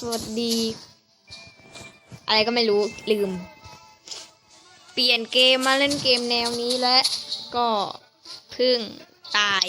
สวัสดี อะไรก็ไม่รู้ลืม เปลี่ยนเกมมาเล่นเกมแนวนี้และก็พึ่งตาย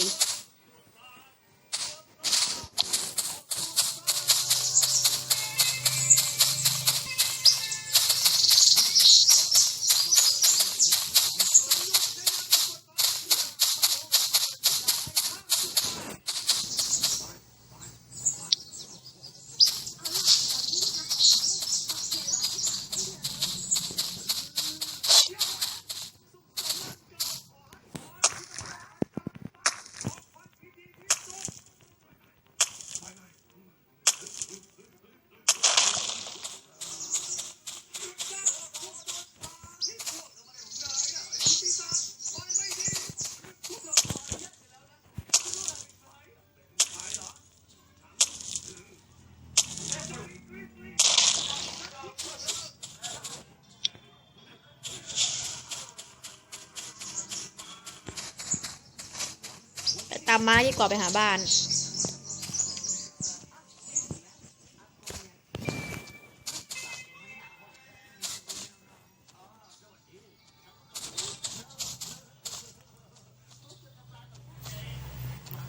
ามม้าดีกว่าไปหาบ้าน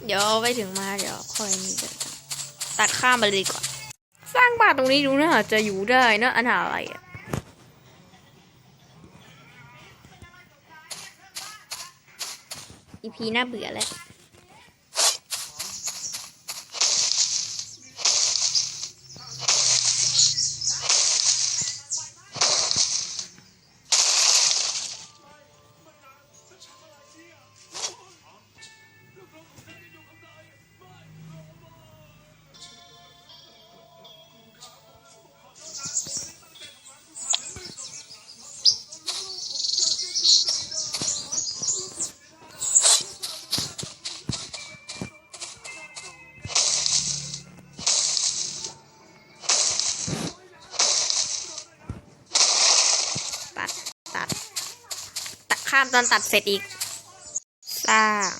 เดี๋ยวไปถึงมาเดี๋ยวค่อยมีตัดข้ามไปเลยดีกว่า สร้างบ้านตรงนี้ดูน่าจะอยู่ได้นะอันหาอะไรอะอีพีน่าเบื่อแล้วามตอนตัดเสร็จอีก สร้าง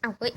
เอาเฮ้ย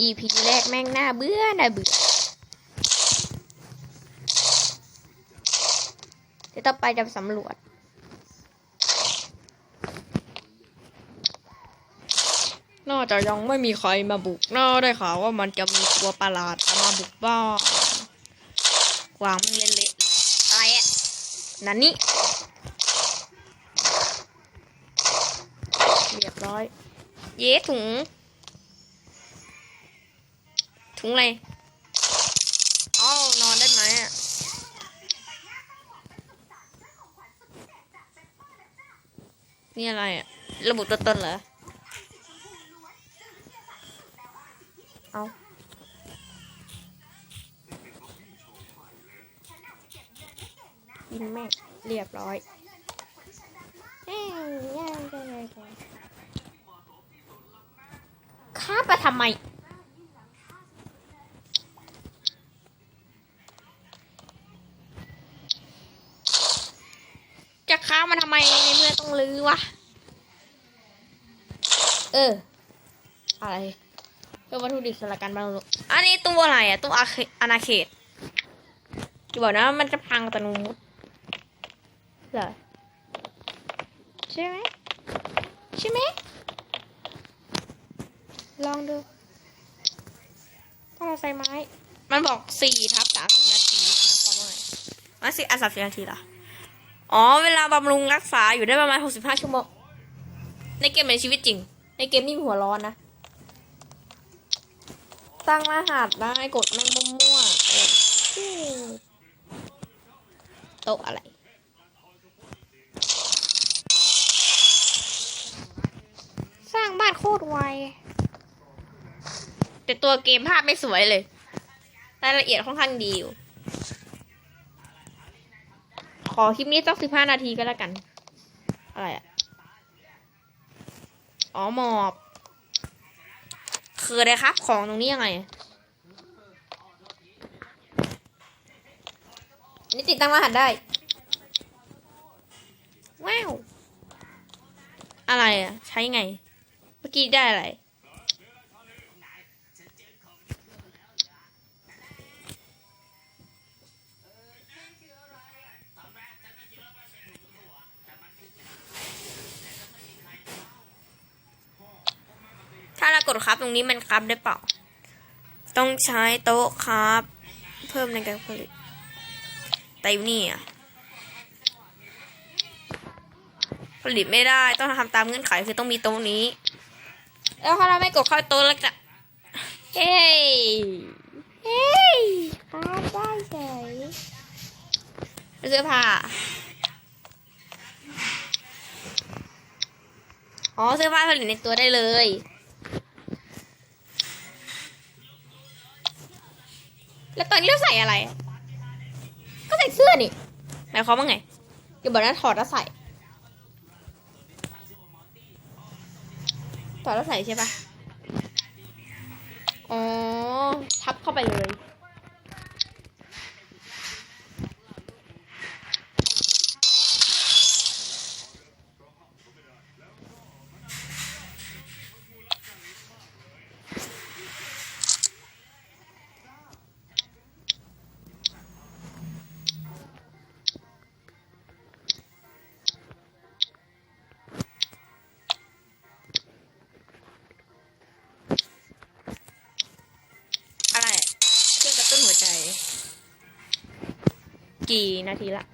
EP แรกแม่งน่าเบื่อน่าเบื่อเดี๋ยวต่อไปจะสำรวจน่าจะยังไม่มีใครมาบุกน่าได้ข่าวว่ามันจะมีตัวประหลาดมาบุกบ้านกวางมันเละๆอะไรอะนั่นนี่เรียบร้อย เย้ถุง งอะไรอ๋อนอนได้ไหมอะนี่อะไรอะ ระบุตัวตนเหรอ เอากินแม่งเรียบร้อยเอ้ยย่างได้ไงก่อนข้าไปทำไมามันทำไมในเมื่อต้องลื้อวะ เออ อะไรเพื่อวัตถุดิบสำหรับการบรรลุอันนี้ตัวอะไรอะตัวอาเคอาณาเขตจะบอกนะว่ามันจะพังตโนมัติเหรอใช่ไหมใช่ไหมลองดูถ้าเราใส่ไม้ มันบอกสี่ทับสามสิบนาทีหมายความว่าไงอ๋อสี่อันสามสิบนาทีเหรอ อ๋อ เวลาบำรุงรักษาอยู่ได้ประมาณหกสิบห้าชั่วโมง ในเกมในชีวิตจริง ในเกมนี่มีหัวร้อนนะ ตั้งรหัสได้กดแม่งมั่วโต๊ะอะไร สร้างบ้านโคตรไว แต่ตัวเกมภาพไม่สวยเลย รายละเอียดค่อนข้างดีอยู่ ขอคลิปนี้สักสิบห้านาทีก็แล้วกัน อะไรอะอ๋อหมอบคืออะไรครับ ของตรงนี้ยังไง นี่ติดตั้งรหัสได้ ว้าว อะไรอะใช้ไง เมื่อกี้ได้อะไร กดครับตรงนี้มันครับได้เปล่า ต้องใช้โต๊ะครับ เพิ่มในการผลิตแต่อยู่นี่อะผลิตไม่ได้ต้องทำตามเงื่อนไขคือต้องมีโต๊ะนี้ แล้วถ้าเราไม่กดเข้าโต๊ะแล้วจะเฮ้ยเฮ้ยครับได้เฉยเสื้อผ้าอ๋อเสื้อผ้าผลิตในตัวได้เลย แล้วต อนนี้เราใส่อะไร ก็ใส่เสื้อนี่หมายความว่าไงอย่าบอกนะถอดแล้วใส่ถอดแล้วใส่ใช่ปะอ๋อทับเข้าไปเลย กี่นาทีละ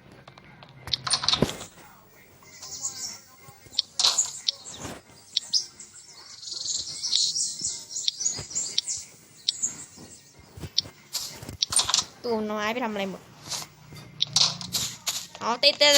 ตูนไม้ไปทำอะไรหมด อ๋อติดติด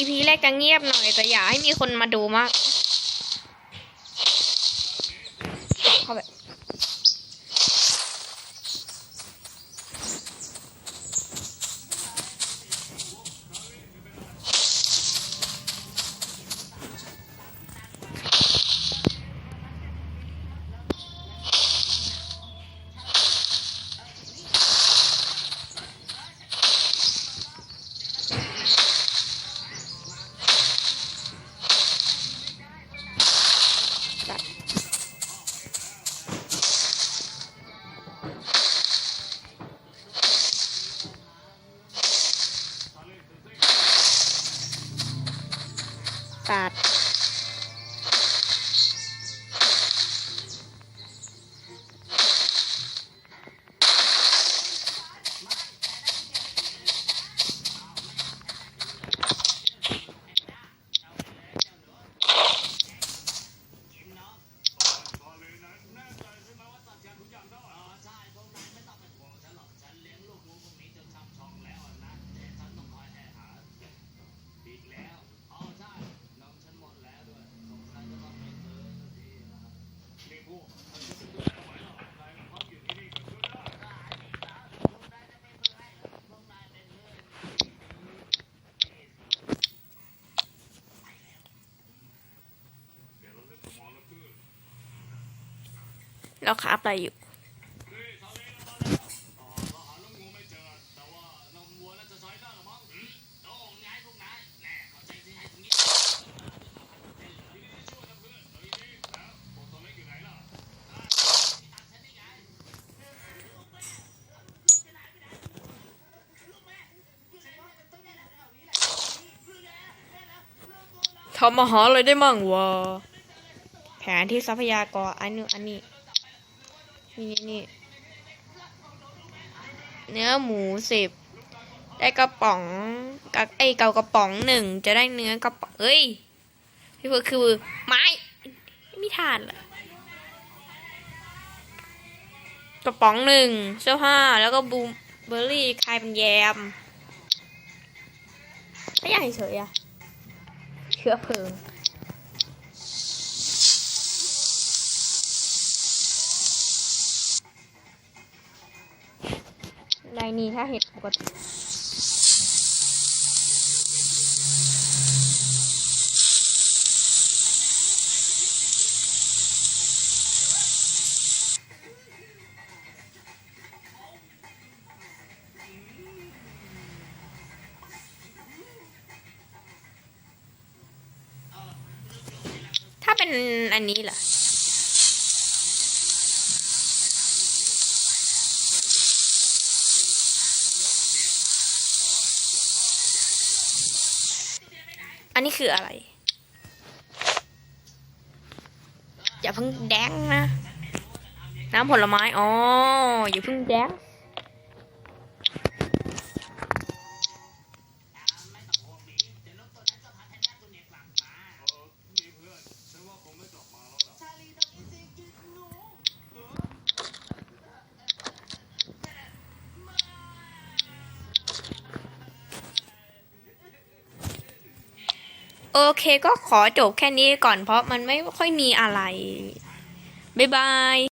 อีพีแรกจะเงียบหน่อย แต่อย่าให้มีคนมาดูมากเข้าไป ตั เราคราฟอะไรอยู่ทำอาหารอะไรได้มั่งวะแผนที่ทรัพยากรอันนี้อันนี้ นี่นี่เนื้อหมูสิบได้กระป๋องกับไอ้เกากระป๋องหนึ่งจะได้เนื้อกระป๋องเอ้ยพี่เพื่อคือไม้ไม่มีทานเหรอกระป๋องหนึ่งเสื้อผ้าแล้วก็บูมเบอร์รี่คลายเป็นแยมไม่อยากเฉยอะเชื้อเพลิง ได้นี่ถ้าเห็ดปกติ ถ้าเป็นอันนี้ล่ะ อันนี้คืออะไร อย่าเพิ่งแดงนะ น้ำผลไม้ อ๋อ อย่าเพิ่งแดง เคก็ขอจบแค่นี้ก่อนเพราะมันไม่ค่อยมีอะไร บ๊ายบาย